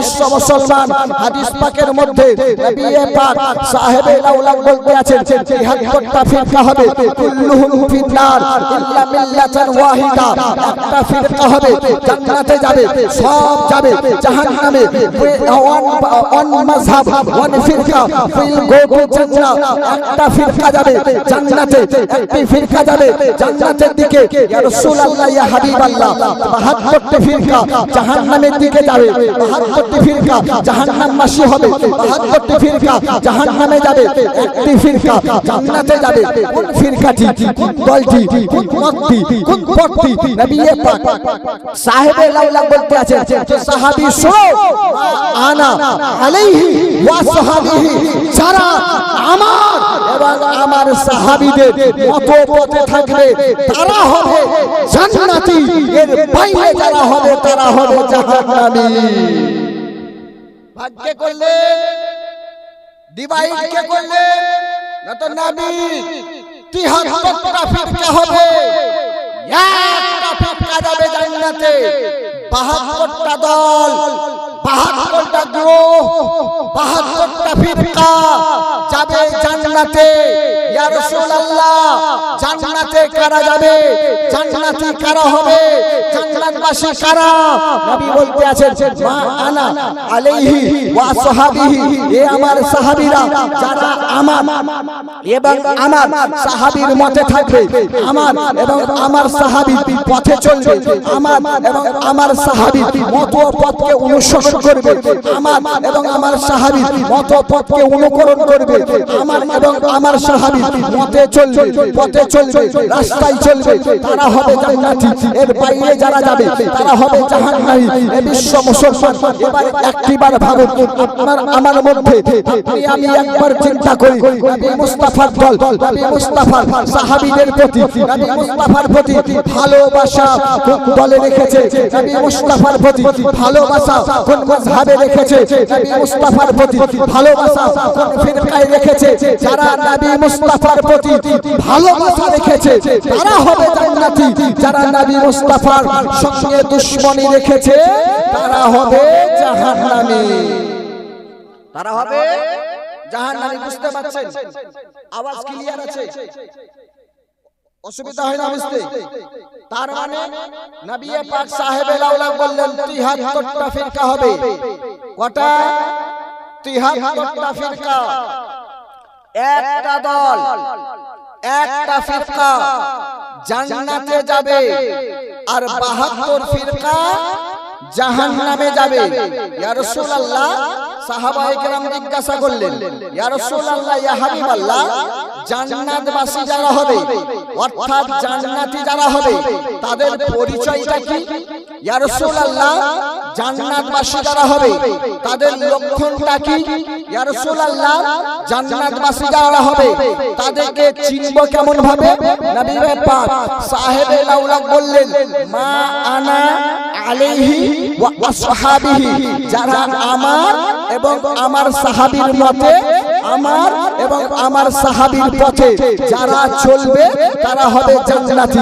বিশ্ব মুসলমান হাদিস পাকের মধ্যে নবী পাক সাহেবে লাউলা বলতে আছেন 73টা ফিরকা হবে, কুল্লুহুম ফিন্নার, ইল্লা মিল্লাতান ওয়াহিদা। একটা ফিরকা হবে, জান্নাতে যাবে, সব যাবে, জাহান্নামে। ওয়ান ওয়ান মাযহাব, ওয়ান ফিরকা, ফিল গো টু জান্নাহ একটা ফিরকা যাবে, জান্নাতে। একটি ফিরকা যাবে, জান্নাতের দিকে। ইয়া রাসূলুল্লাহ, ইয়া হাবিবাল্লাহ। 72টি ফিরকা জাহান্নামের দিকে যাবে। 72টি ফিরকা জাহান্নামবাসী হবে 72টি ফিরকা জাহান্নামে যাবে, একটি ফিরকা জান্নাতে যাবে। কোন ফিরকাটি, কোন দলটি, কোন মতটি, কোন পথটি? নবী পাক সাহেবে লাউলা বলতে আছে যে, সাহাবী শোনো আনা আলাইহি ওয়া সাহাবিহি, যারা আমার এবং আমার সাহাবীদের মত পথে থাকবে, তারা হবে জান্নাতি। এর বাইরে যারা হবে, তারা হবে জাহান্নামী। ভাগ্যে করলে ডিভাইড কে করলে না তো নবী তিহাত্তরটা ফিরকা হবে? একটা ফিরকা যাবে জান্নাতে। বাহাত্তরটা দল বাহাত্তরটা গ্রহ বাহাত্তরটা ফিরকা যাবে জান্নাতে। ইয়া রাসূলুল্লাহ, জান্নাতে কারা যাবে? কারা হবে? জান্নাতবাসী কারা? নবী বলতে আছেন, মা আনা আলাইহি ওয়া এ আমার সাহাবীরা, যারা আমার এবং আমার সাহাবীর মতে থাকবে, আমার এবং আমার সাহাবী পথে চলবে, আমার এবং আমার সাহাবী মত পথকে অনুসরণ করবে, আমার এবং আমার মত পথকে অনুকরণ করবে, আমার এবং আমার মতে চলবে, পথে চলবে, রাস্তায় চলবে, তারা হবে জান্নাতি, এর বাইরে যারা যাবে, তারা হবে জাহান্নামী। বিশ্ব মুসলমান, এবার ভাবুন, আপনার, আমার মধ্যে আমি একবার চিন্তা করি, নবী মুস্তাফার দল, নবী মুস্তাফার সাহাবীদের প্রতি, নবী মুস্তাফার প্রতি ভালোবাসা দলে রেখেছে, নবী মুস্তাফার প্রতি ভালোবাসা কোন মাযহাবে রেখেছে? নবী মুস্তাফার প্রতি ভালোবাসা কোন ফিরকায় রেখেছে? যারা নবী মুস্তাফার প্রতি ভালোবাসা রেখেছে, তারা হবে জান্নাতি। যারা নবী মুস্তাফার সঙ্গে দুশ্মনী রেখেছে, তারা হবে জাহান্নামী। তারা হবে জাহান্নামী, বুঝতে পারছেন? আওয়াজ ক্লিয়ার আছে? অসুবিধা হয় না বুঝতে? তার মানে নবিয়ে পাক সাহেবে লাউলা বললেন 73টা ফিরকা হবে। কটা 73টা ফিরকা। একটা দল একটা ফিরকা। জান্নাতে যাবে। আর 72 ফিরকা জাহান্নামে যাবে। ইয়া রাসূলুল্লাহ সাহাবায়ে কেরাম জিজ্ঞাসা করলেন রাসূলুল্লাহ ইয়া হাবিবাল্লাহ জান্নাতবাসী যারা হবে অর্থাৎ জান্নাতি যারা হবে তাদের পরিচয়টা কি? রাসূলুল্লাহ জান্নাতবাসী যারা হবে তাদের লক্ষণটা কি? জান্নাতবাসী যারা হবে তাদেরকে চিনব কেমন ভাবে নবী পাক সাহেবে লাউলা বললেন মা আনা আলাইহি ওয়া আসহাবিহি যারা আমার এবং আমার সাহাবীর মতে আমার এবং আমার সাহাবীর পথে যারা চলবে, তারা হবে জান্নাতি।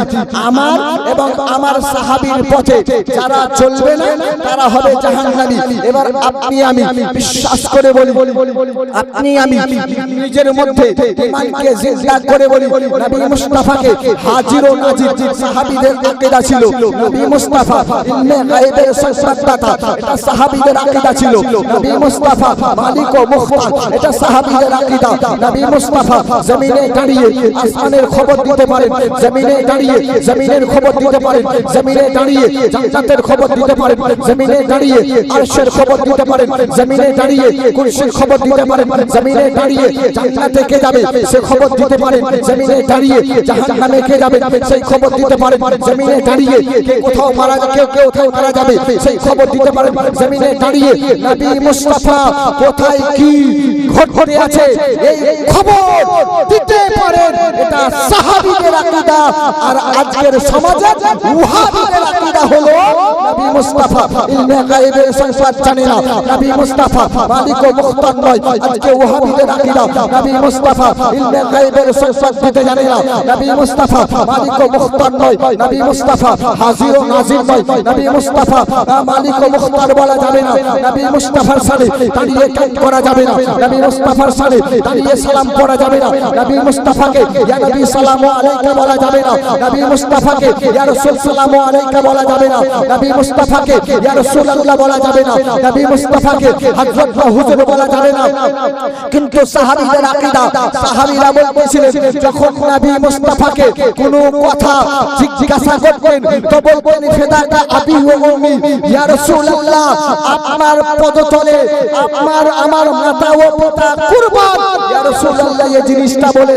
আমার এবং আমার সাহাবীর পথে যারা চলবে না, তারা হবে জাহান্নামী। এবার আপনি আমি বিশ্বাস করে বলি, আপনি আমি নিজের মধ্যে ঈমানকে জিন্দা করে বলি, নবী মুস্তাফাকে হাজির ও নাজির সাহাবীদের আকীদা ছিল, নবী মুস্তাফা ইলমে গায়বের সংবাদদাতা, এটা সাহাবীদের আকীদা ছিল। নবী মুস্তাফা মালিক ও মুখতার এটা সাহাবীদের আকীদা নবী মুস্তাফা জমিনে দাঁড়িয়ে আসমানের খবর দিতে পারেন, জমিনে দাঁড়িয়ে জমিনের খবর দিতে পারেন, জমিনে দাঁড়িয়ে জান্নাতের খবর দিতে পারেন, জমিনে দাঁড়িয়ে আরশের খবর দিতে পারেন, জমিনে দাঁড়িয়ে কুরসির খবর দিতে পারেন, জমিনে দাঁড়িয়ে জান্নাতে কে যাবে সে খবর দিতে পারেন, জমিনে দাঁড়িয়ে জাহান্নামে কে যাবে সেই খবর দিতে পারেন, জমিনে দাঁড়িয়ে কে কোথাও মারা কেউ কেউ কোথাও মারা যাবে সেই খবর দিতে পারেন, জমিনে দাঁড়িয়ে নবী মুস্তাফা কোথায় কি ঘটে আছে এই খবর দিতে পারেন এটা সাহাবীদের আকীদা। আর আজকের সমাজে উহাদের আকীদা হলো মুস্তাফা, ইলমে গায়েবের সংবাদ জানে না। নবী মুস্তাফা, মালিক ও মুখতার নয়। আজকে ওয়াহাবিদের আকীদা, নবী মুস্তাফা, ইলমে গায়েবের সংবাদ দিতে জানে না। নবী মুস্তাফা, মালিক ও মুখতার নয়। নবী মুস্তাফা হাজির ও নাজির নয়। নবী মুস্তাফা মালিক ও মুখতার বলা যাবে না। নবী মুস্তাফার সাথে দাঁড়িয়ে কাজ করা যাবে না। নবী মুস্তাফার সাথে দাঁড়িয়ে সালাম পড়া যাবে না। নবী মুস্তাফাকে, ইয়া নবী সালাম আলাইকা বলা যাবে না। নবী মুস্তাফাকে, ইয়া রাসূল সালাম আলাইকা বলা যাবে না। নবী মুস্তাফাকে, ইয়া রাসূলুল্লাহ বলা যাবে না। নবী মুস্তাফাকে, হযরত হুজুর বলা যাবে না। কিন্তু সাহাবীদের আকীদা, সাহাবীরা বলতেছিলেন, যখন নবী মুস্তাফাকে কোনো কথা জিজ্ঞাসা করতেন, তো বলতেন, ফেদাকা আবি ও উম্মি, ইয়া রাসূলুল্লাহ, আপনার পদতলে, আপনার, আমার মাতা ও পিতা কুরবান। ইয়া রাসূলুল্লাহ এই জিনিসটা বলে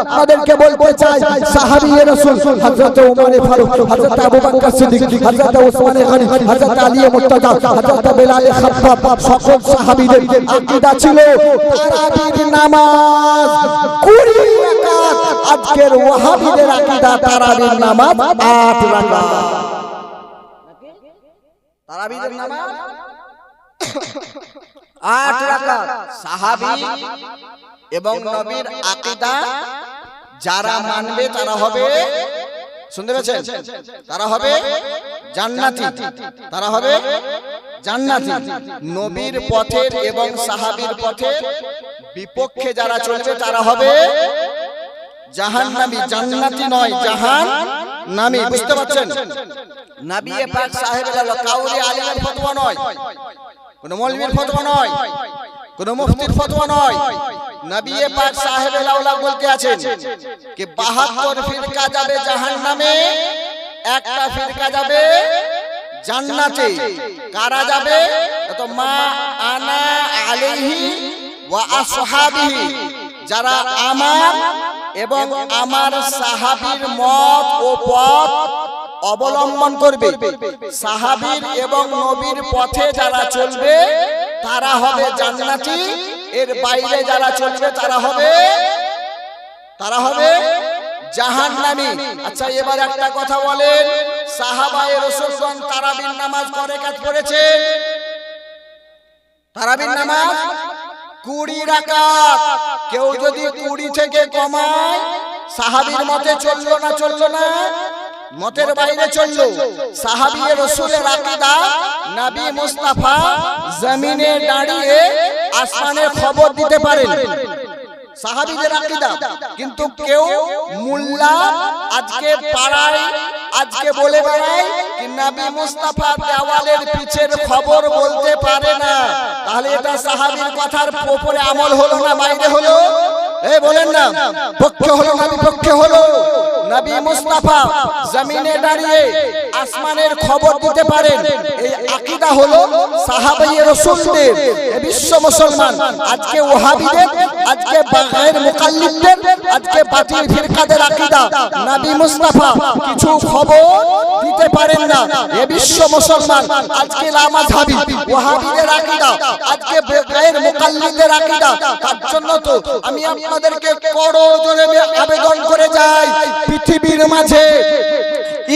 আপনাদেরকে বলতে চাই সাহাবী রাসূল হযরত ওমর সকল সাহাবীদের আকীদা ছিল তারাবির নামাজ কুড়ি রাকাত। আজকের ওয়াহাবিদের আকীদা তারাবির নামাজ আট রাকাত। তারাবিদের নামাজ আট রাকাত। সাহাবী এবং নবীর আকীদা, যারা মানবে তারা হবে শুনতে পেয়েছেন? তারা হবে জান্নাতি। তারা হবে জান্নাতি। নবীর পথের এবং সাহাবীর পথের বিপক্ষে যারা চলবে তারা হবে জাহান্নামী। জান্নাতি নয় জাহান নামী। বুঝতে পারছেন? নবী পাক সাহেব কাউরি আলিমের ফতোয়া নয়। কোন মৌলবীর ফতোয়া নয়। কোন মুফতির ফতোয়া নয়। নবী পাক সাহেব আলাউলা বলতে আছেন যে 72 ফিরকা যাবে জাহান্নামে, একটা ফিরকা যাবে জান্নাতে। কারা যাবে? তো মা আনা আলাইহি ওয়া আসহাবিহি। যারা আমার এবং আমার সাহাবীর মত ও পথ অবলম্বন করবে। সাহাবীর এবং নবীর পথে যারা চলবে, তারা হবে জান্নাতি। এর বাইরে যারা চলবে, তারা হবে তারা হবে জাহান্নামী। আচ্ছা এবার একটা কথা বলেন। সাহাবায়ে রাসূলগণ তারাবির নামাজ করে কাজ করেছেন তারাবির নামাজ কুড়ি রাকাত। কেউ যদি কুড়ি থেকে কমায়, সাহাবীর মতে চলল না চলল না। মতের বাইরে চলল। সাহাবী রসুলের আকীদা নবী মুস্তাফা জমিনে দাঁড়িয়ে আসমানের খবর দিতে পারেন। সাহাবীদের আকীদা। কিন্তু কেউ মোল্লা আজকে পাড়ায় আজকে বলে বেড়ায় কি নবী মুস্তাফা দেওয়ালের পিছের খবর বলতে পারে না। তাহলে এটা সাহাবীর কথার উপরে আমল হলো না বাইরে হলো? এ বলেন না পক্ষে হলো না বিপক্ষে হলো? নবী মুস্তাফা জমিনে দাঁড়িয়ে আসমানের খবর দিতে পারেন। এই আকীদা হলো সাহাবায়ে রাসূলদের বিশ্ব মুসলমান, আজকে ওহাবিদের, আজকে বাগায়ের মুকাল্লিদদের আজকে বাতিল ফিরকাদের আকীদা। নবী মুস্তাফা কিছু খবর দিতে পারেন না। এ বিশ্ব মুসলমান, আজকে লামাযহাবি ওহাবিদের আকীদা, আজকে বাগায়ের মুকাল্লিদদের আকীদা। তার জন্য তো আমি আপনাদেরকে করো জোরে আবেদন করে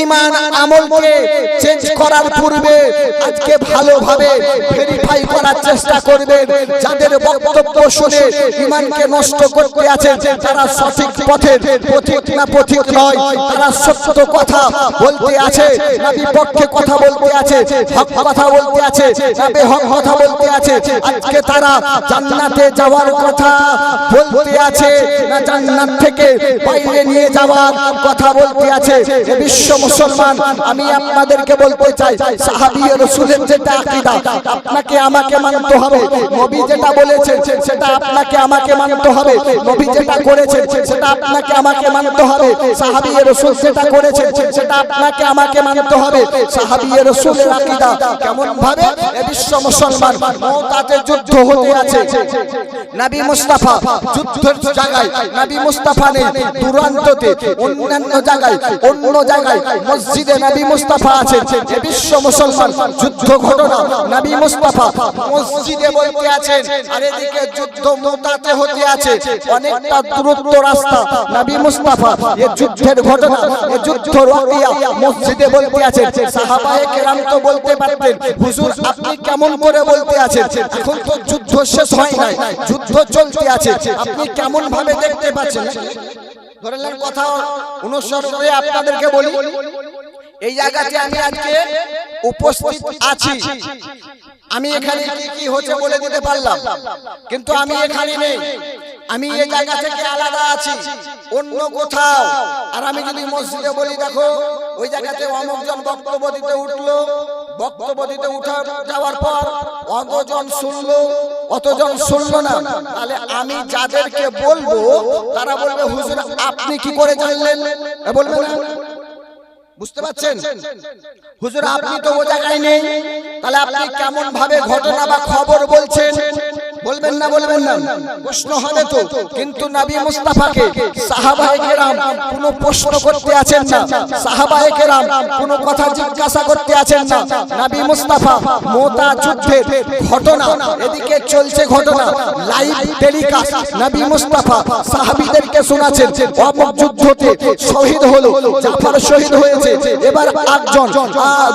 ইমান আমলকে চেঞ্জ করার পূর্বে আজকে ভালোভাবে ভেরিফাই করার চেষ্টা করবেন। যাদের বক্তব্য শুনে ইমানকে নষ্ট করতে আছে, তারা সঠিক পথে, পথিক না পথিক নয়, তারা সত্য কথা বলতে আছে না বিপক্ষে কথা বলতে আছে, হক কথা বলতে আছে, না বেহক কথা বলতে আছে। আজকে তারা জান্নাতে যাওয়ার কথা বলতে আছে, না জান্নাত থেকে বাইরে নিয়ে যাওয়ার কথা বলতে আছে। বিশ্ব মুসলমান, আমি আপনাদেরকে বলতে চাই, সাহাবী রাসূলের যেটা আকীদা, আপনাকে আমাকে মানতে হবে। নবী যেটা বলেছেন, সেটা আপনাকে আমাকে মানতে হবে। নবী যেটা করেছেন, সেটা আপনাকে আমাকে মানতে হবে। সাহাবী রাসূল যেটা করেছেন, সেটা আপনাকে আমাকে মানতে হবে। সাহাবী রাসূলের আকীদা কেমন ভাবে বিশ্ব মুসলমান মওতাতে যুদ্ধ হতে আছে। নবী মুস্তাফা যুদ্ধের জায়গায়, নবী মুস্তাফা নেই, দুরান্ততে, অন্যান্য জায়গায়, অন্য জায়গায় মসজিদে নবী মুস্তাফা আছেন। এ বিশ্ব মুসলমান, যুদ্ধ ঘটনা, নবী মুস্তাফা। মসজিদে বলতে আছেন, আর এদিকে যুদ্ধ মোতাতে হতে আছে। অনেকটা দূরত্ব রাস্তা, নবী মুস্তাফা, এ যুদ্ধের ঘটনা, এ যুদ্ধ রকিয়া মসজিদে বলতে আছেন। সাহাবায়ে কেরাম তো বলতে পারতেন, হুজুর, আপনি কেমন করে বলতে আছেন? এখন তো যুদ্ধ শেষ হয় নাই, যুদ্ধ চলতে আছে, আপনি কেমন ভাবে দেখতে পাচ্ছেন? ধরলেন কথা অনুসরণ করে আপনাদেরকে বলি। এই জায়গাতে আমি আজকে উপস্থিত আছি। আমি এখানে কি কি হচ্ছে বলে দিতে পারলাম। কিন্তু আমি এখানে নেই। আমি এই জায়গা থেকে আলাদা আছি, অন্য কোথাও। আর আমি যদি মসজিদে বলি, দেখো, ওই জায়গাতে অমুকজন বক্তব্য দিতে উঠল। বক্তব্য দিতে উঠা যাওয়ার পর অতজন শুনলো অতজন শুনলো না। তাহলে আমি যাদেরকে বলব, তারা বলবে, হুজুর, আপনি কি করে জানলেন? এ বলবে না। বুঝতে পারছেন? হুজুর আপনি তো ও জায়গায় নেই তাহলে আপনি কেমন ভাবে ঘটনা বা খবর বলছেন? বলবেন না বলবেন না। প্রশ্ন হবে তো, কিন্তু নবী মুস্তাফাকে সাহাবায়ে কেরাম কোনো প্রশ্ন করতে আছেন না। সাহাবায়ে কেরাম কোনো কথা জিজ্ঞাসা করতে আছেন না। নবী মুস্তাফা মোতা যুদ্ধের ঘটনা, এদিকে চলছে ঘটনা লাইভ টেলিকাস্ট নবী মুস্তাফা সাহাবীদেরকে শোনাচ্ছেন, অমুক যুদ্ধতে শহীদ হলো, জাফর শহীদ হয়েছে, এবার আটজন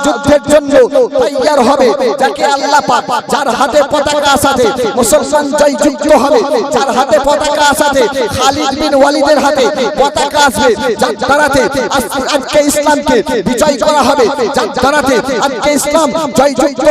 যুদ্ধের জন্য তৈয়ার হবে, যাকে আল্লাহ পাক যার হাতে পতাকা আসাতে মুসলমান হবে। হাতে পতাকা আসাতে খালিদ বিন ওয়ালিদের হাতে পতাকা আসবে। আজকে ইসলামকে বিজয় করা হবে। আজকে ইসলাম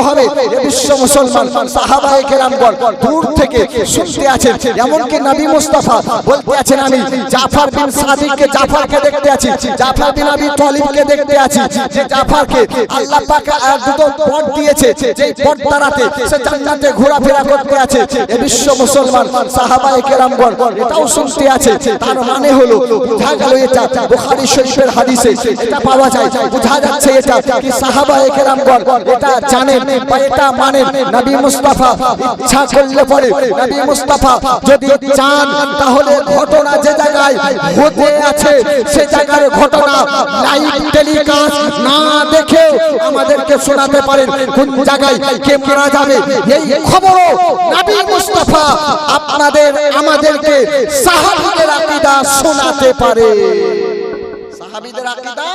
হবে। বিশ্ব মুসলমান সাহাবায়ে কেরামগণ দূর থেকে শুনতে আছেন। এমনকি নবী মুস্তাফা বলতে আছেন, আমি জাফর বিন সাদিককে জাফরকে দেখতে আছি। জাফর বিন আবি তালিবকে দেখতে আছি। যে জাফরকে আল্লাহ পাক আর দুটো পথ দিয়েছে। যে পথ দ্বারাতে সে জান্নাতে ঘোরাফেরা করতে আছে। এ বিশ্ব মুসলমান, সাহাবায়ে কেরামগণ, এটাও শুনতে আছে। তার মানে হলো, বোঝা গেল এটা বুখারী শরীফের হাদিসে, এটা পাওয়া যায়। বোঝা যাচ্ছে এটা কি সাহাবায়ে কেরামগণ এটা জানেন বা এটা মানেন? নবী মুস্তাফা ইচ্ছা করলে পরে, নবী মুস্তাফা যদি চান, তাহলে ঘটনা যে জায়গায় হতে আছে, সে জায়গার ঘটনা লাইভ টেলিকাস্ট না দেখে আমাদেরকে শোনাতে পারেন। কোন জায়গায় কে মারা যাবে? এই খবরও নবী মুস্তাফা আপনাদের আমাদেরকে সাহাবীদের আকীদা শোনাতে পারে। সাহাবীদের আকীদা?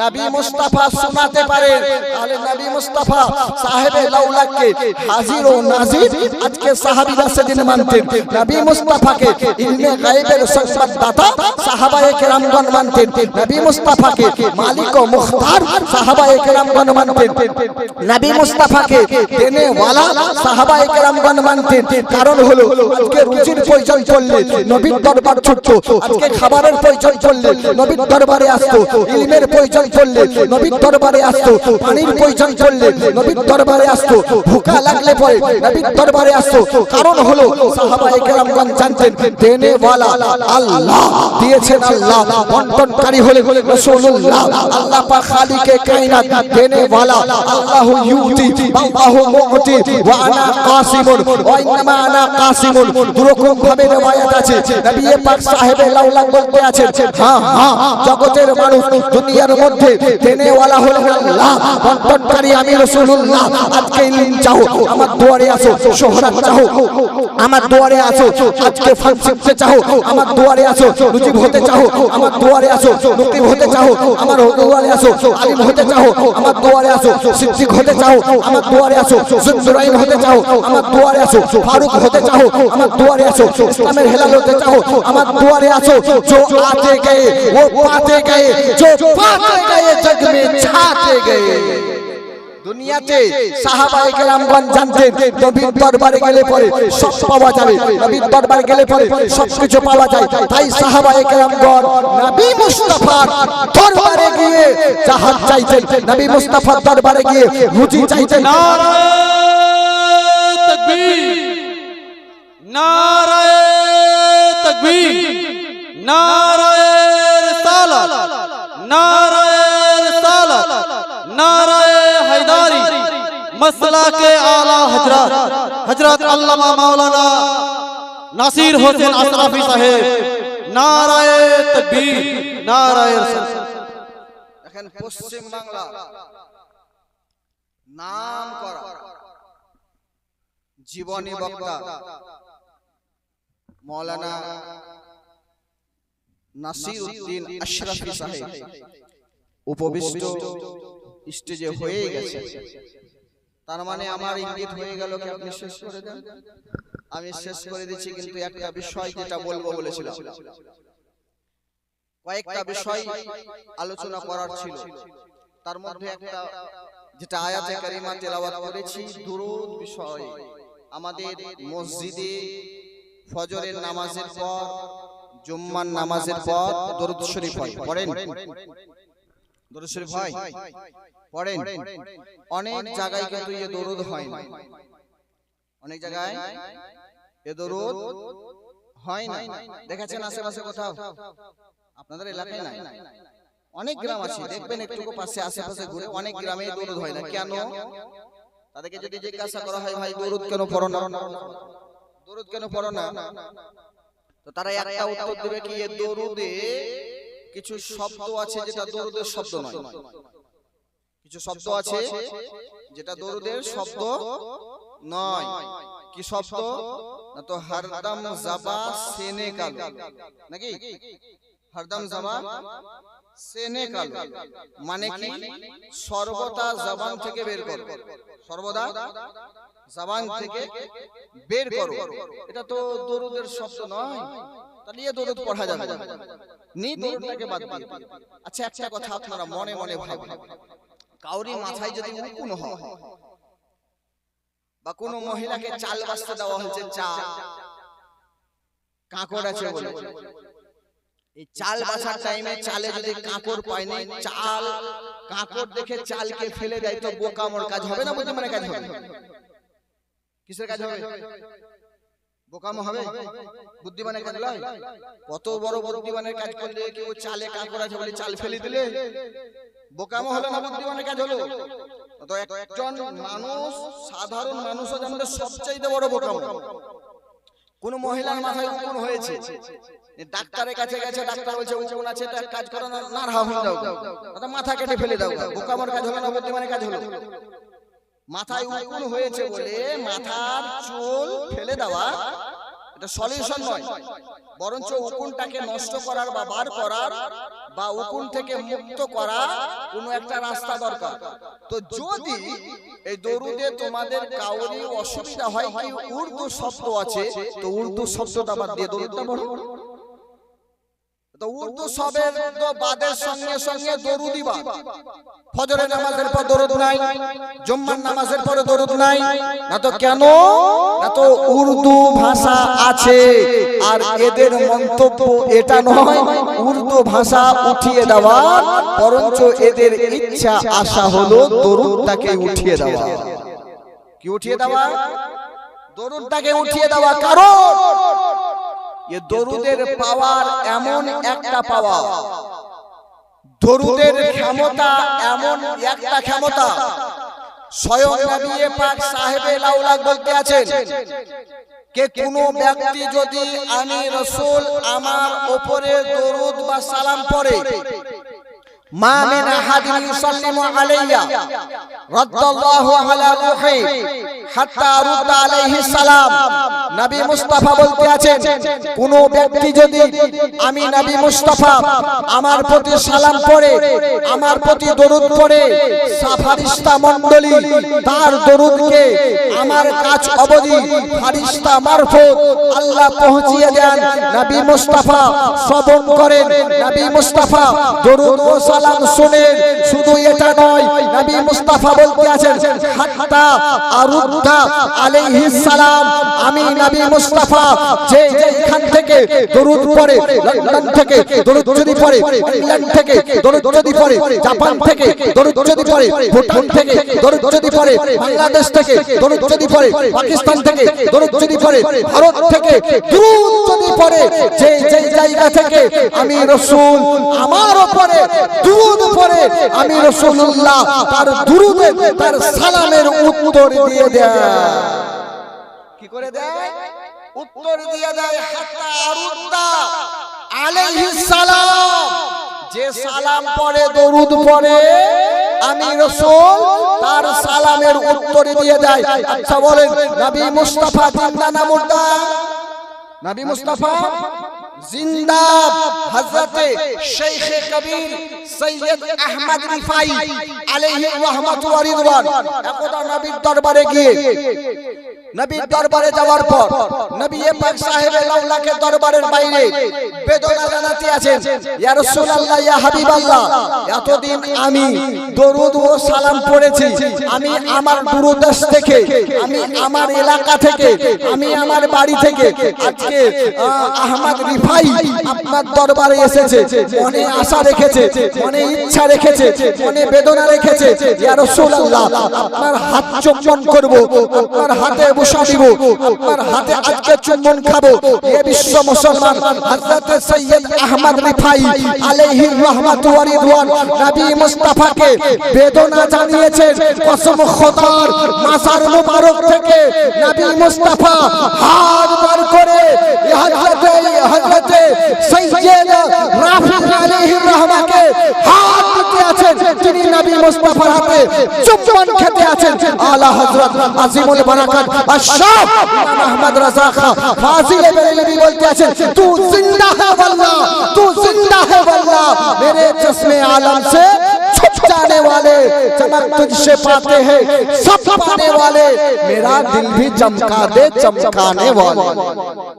নবী মুস্তাফা শোনাতে পারে। তাহলে নবী মুস্তাফা সাহেবে লাউলাকে হাজির ও নাজির আজকে সাহাবীরা সেদিন মানতেন। নবী মুস্তাফাকে ইলমে গায়বের সংবাদদাতা সাহাবায়ে কেরামগণ মানতেন। নবী মুস্তাফাকে মালিক ও মুখতার সাহাবায়ে কেরামগণ মানতেন। নবী মুস্তাফাকে দেনে ওয়ালা সাহাবায়ে কেরামগণ মানতেন। কারণ হলো আজকে রুচির প্রয়োজন চললে নবীর দরবার ছুটতো আজকে খাবারের প্রয়োজন চললে নবীর দরবারে আসতো ইলমের প্রয়োজন চললে নবীর দরবারে আসতো, পানির প্রয়োজন চললে নবীর দরবারে আসতো ভুকা লাগলে পরে নবীর দরবারে আসতো। কারণ হলো, সাহাবায়ে কেরামগণ জানতেন দেনে ওয়ালা আল্লাহ, দিয়েছেন আল্লাহ, বন্টনকারী হলে রাসূলুল্লাহ। আল্লাহ পাক খালিকে কায়নাত দেনে ওয়ালা আল্লাহু ইউতি আল্লাহু মুতি, ওয়া আনা কাসিমুন, ওয়া ইন্নামা আনা কাসিমুন। দুরকম ভাবে রওয়ায়াত আছে। নবী পাক সাহেবে লাউলা বলতে আছেন হ্যাঁ হ্যাঁ জগতের মানুষ, দুনিয়ার মধ্যে দেনে ওয়ালা হলো আল্লাহ বন্টনকারী আমি রাসূলুল্লাহ আজকে ইলম চাও আমার দুয়ারে আসো শোহরত চাও আমার দুয়ারে আসো আজকে ফান শিখতে চাও আমার দুয়ারে আসো রুজিব হতে চাও আমার দুয়ারে আসো মুকিম হতে চাও আমার দুয়ারে আসো আলিম হতে চাও আমার দুয়ারে আসো সিদ্দিক হতে চাও আমার দুয়ারে আসো সুন্দরাইন হতে চাও আমার দুয়ারে আসো ফারুক হতে চাও আমার দুয়ারে আসো ইসলামের হেলাল হতে চাও আমার দুয়ারে আসো जो आते गए वो पाते गए जो पाते गए जग में छाते गए দুনিয়াতে সাহাবায়ে কেরামগণ জানতেন নবীর দরবারে গেলে পরে সব পাওয়া যাবে নবীর দরবারে গেলে পরে সব কিছু পাওয়া যায় তাই সাহাবায়ে কেরামগণ নবী মুস্তাফার দরবারে গিয়ে জাহাজ চাইতেন নবী মুস্তাফার দরবারে গিয়ে রুজি চাইতেন নারায়ে তকবীর নারায়ে তকবীর নারায়ে রিসালাত নারায়ে রিসালাত নারায় হায়দারি মসলা কে আলা হজরত হজরত আল্লামা মাওলানা নাসির হোসেন আশরাফি সাহেব, নারায় তকবীর, নারায় এখন পশ্চিম বাংলা, নাম করা, জীবনী বক্তা, মৌলানা নাসির উদ্দিন আশরাফি সাহেব, উপবিষ্ট স্টেজে হয়ে গেছে। তার মানে আমার ইঙ্গিত হয়ে গেল কি আপনি শেষ করে দেন? আমি শেষ করে দিচ্ছি কিন্তু একটা বিষয় যেটা বলব বলেছিলাম। কয়েকটা বিষয় আলোচনা করার ছিল। তার মধ্যে একটা যেটা আয়াতে কারিমা তেলাওয়াত করেছি দুরুদ বিষয়। আমাদের মসজিদে ফজরের নামাজের পর জুম্মার নামাজের পর দরুদ শরীফ হয় পড়েন। দরুদ শরীফ হয় পড়েন। অনেক জায়গায় কিন্তু এ দরুদ হয় না। অনেক জায়গায় এ দরুদ হয় না। দেখেছেন আশেপাশে কোথাও? আপনাদের এলাকায় নাই? অনেক গ্রাম আছে। দেখবেন একটু পাশে আশেপাশে ঘুরে অনেক গ্রামে দরুদ হয় না। কেন? তাদেরকে যদি জিজ্ঞাসা করা হয় ভাই দরুদ কেন পড়ো না? দরুদ কেন পড়ো না? তো তারা একটা উত্তর দেবে কি এ দরুদে কিছু শব্দ আছে যেটা দরুদের শব্দ নয়। কিছু শব্দ আছে যেটা দরুদের শব্দ নয়। কি শব্দ? না তো হরদম জাবা সেনে কাল নাকি? হরদম জাবা সেনে কাল মানে কি? সর্বদা জবান থেকে বের করো। সর্বদা জবান থেকে বের করো। এটা তো দরুদের শব্দ নয়। তাহলে এ পড়া যাবে। নি দরুদটাকে বাদ দিয়ে। আচ্ছা একটা কথা আপনারা মনে মনে ভাবেন। কাউরি মাথায় যদি উকুন হয় বা কোন মহিলাকে চাল বাঁচতে দেওয়া হয়েছে চা। কাঁকড় আছে বলে। এই চাল বাছার টাইমে চালে যদি কাঁকড় পায়নি চাল কাঁকড় দেখে চালকে ফেলে দেয় তো বোকামোর কাজ হবে না বুদ্ধিমানের কাজ হবে? কিসের কাজ হবে? বোকামো হবে? বুদ্ধিমানের কাজ নয় কত বড় বুদ্ধিমানের কাজ করলে কেউ চালে কাঁকড় আছে বলে চাল ফেলে দিলে? বোকামো হলো না বুদ্ধিমানের কাজ হলো? তো একজন মানুষ সাধারণ মানুষও জানবে সবচাইতে বড় বোকামো। কোন মহিলার মাথায় উকুন হয়েছে? ডাক্তারের কাছে গেছে ডাক্তার বলছে উকুন আছে এটা কাজ করো না না রাহা হয়ে যাও। মাথা কেটে ফেলে দাও। বোকামোর কাজ হলো না বুদ্ধিমানের কাজ হলো? মাথায় উকুন হয়েছে বলে মাথার চুল ফেলে দেওয়া এটা সলিউশন নয়। বরঞ্চ উকুনটাকে নষ্ট করার বা বার করার বা উকুন থেকে মুক্ত করা কোনো একটা রাস্তা দরকার। তো যদি এই দরুদে তোমাদের কাউরি অসুবিধা হয় উর্দু শব্দ আছে? তো উর্দু শব্দটা বাদ দিয়ে দরুদটা বলো তো উর্দু শব্দ বাদের সঙ্গে সঙ্গে দরুদি বা ফজরের নামাজের পর দরুদ নাই। জুম্মার নামাজের পরে দরুদ নাই। না তো কেন? না তো উর্দু ভাষা আছে। আর এদের মন্তব্য এটা নয়। উর্দু ভাষা উঠিয়ে দেওয়া বরঞ্চ এদের ইচ্ছা আশা হলো দরুদটাকে উঠিয়ে দেওয়া। কি উঠিয়ে দেওয়া? দরুদটাকে উঠিয়ে দেওয়া কারণ? দরুদের পাওয়ার এমন একটা পাওয়া দরুদের ক্ষমতা এমন একটা ক্ষমতা। পাক বলতে কে কোন ব্যক্তি যদি আমি রসুল আমার ওপরে দরুদ বা সালাম পড়ে কোন ব্যক্তি যদি আমি নবী আমার প্রতি সালাম পড়ে, আমার প্রতি দরুদ পড়ে, সাফারিস্তা মণ্ডলী তার দরুদকে আমার কাছ অবধি ফারিস্তা মারফত আল্লাহ পৌঁছিয়ে দেন। নবী মুস্তাফা শ্রবণ করেন, নবী মুস্তাফা দরুদ ও সালাম শুনেন শুধু এটা নয়, নবী মুস্তাফা বলতে আছেন, হাত্তা আরুদ্ধা আলাইহিস সালাম। আমি নবী মুস্তাফা, যে যেখান থেকে দরুদ পড়ে, লন্ডন থেকে দরুদ যদি পড়ে, ইংল্যান্ড থেকে দরুদ যদি পড়ে, জাপান থেকে দরুদ যদি পড়ে, ভুটান থেকে দরুদ যদি পড়ে, বাংলাদেশ থেকে দরুদ যদি পড়ে, পাকিস্তান থেকে দরুদ যদি পড়ে, ভারত থেকে দরুদ যদি যে যে জায়গা থেকে আমি রসুল, আমার উপরে, দুরুদ পড়ে আমি রসুল্লাহ তার দুরুদে, তার সালামের উত্তর দিয়ে দেয়। কি করে দেয়? উত্তর দিয়ে দেয়, হাত্তা আরুদ্দা আলাইহিস সালাম। যে সালাম পড়ে, দরুদ পড়ে, আমি রসুল, তার সালামের উত্তর দিয়ে দেয়। আচ্ছা বলেন, নবী মুস্তাফা জিন্দা না মুর্দা নবী মুস্তাফা এতদিন আমি দরুদ ও সালাম পড়েছি আমি আমার দূরদেশ থেকে আমি আমার এলাকা থেকে আমি আমার বাড়ি থেকে আজকে আহ, আহমদ রিফাই আপনার দরবারে এসেছে, মনে আশা রেখেছে, মনে ইচ্ছা রেখেছে, মনে বেদনা রেখেছে, ইয়া রাসূলুল্লাহ, আপনার হাত চুম্বন করব, আপনার হাতে বসা দিব, আপনার হাতে আজকে চুম্বন খাব। এ বিশ্ব মুসলমান, হযরত সৈয়দ আহমদ রিফাই আলাইহি রাহমাতু ওয়া রিদওয়ান, নবী মুস্তাফাকে বেদনা জানিয়েছেন, কসম খোদার মাসার মুবারক থেকে নবী মুস্তাফা হাত বার করে হযরত হযরত সৈয়দ রাফি আলাইহি রাহমাকে হাত দিতে আছেন তিনি নবী মুস্তাফার হাতে চুম্বন খেতে আছেন আলা হযরত আজিমুল বারাকাত আশরাফ ইমাম আহমদ রাজা খা ফাজিল বেরেলভি বলতে আছেন তু জিন্দা है वल्लाह तू जिंदा है वल्लाह मेरे चश्मे आलम से छुप जाने वाले चमक तुझसे पाते हैं सब पाने वाले मेरा दिल भी चमका दे चमकाने वाले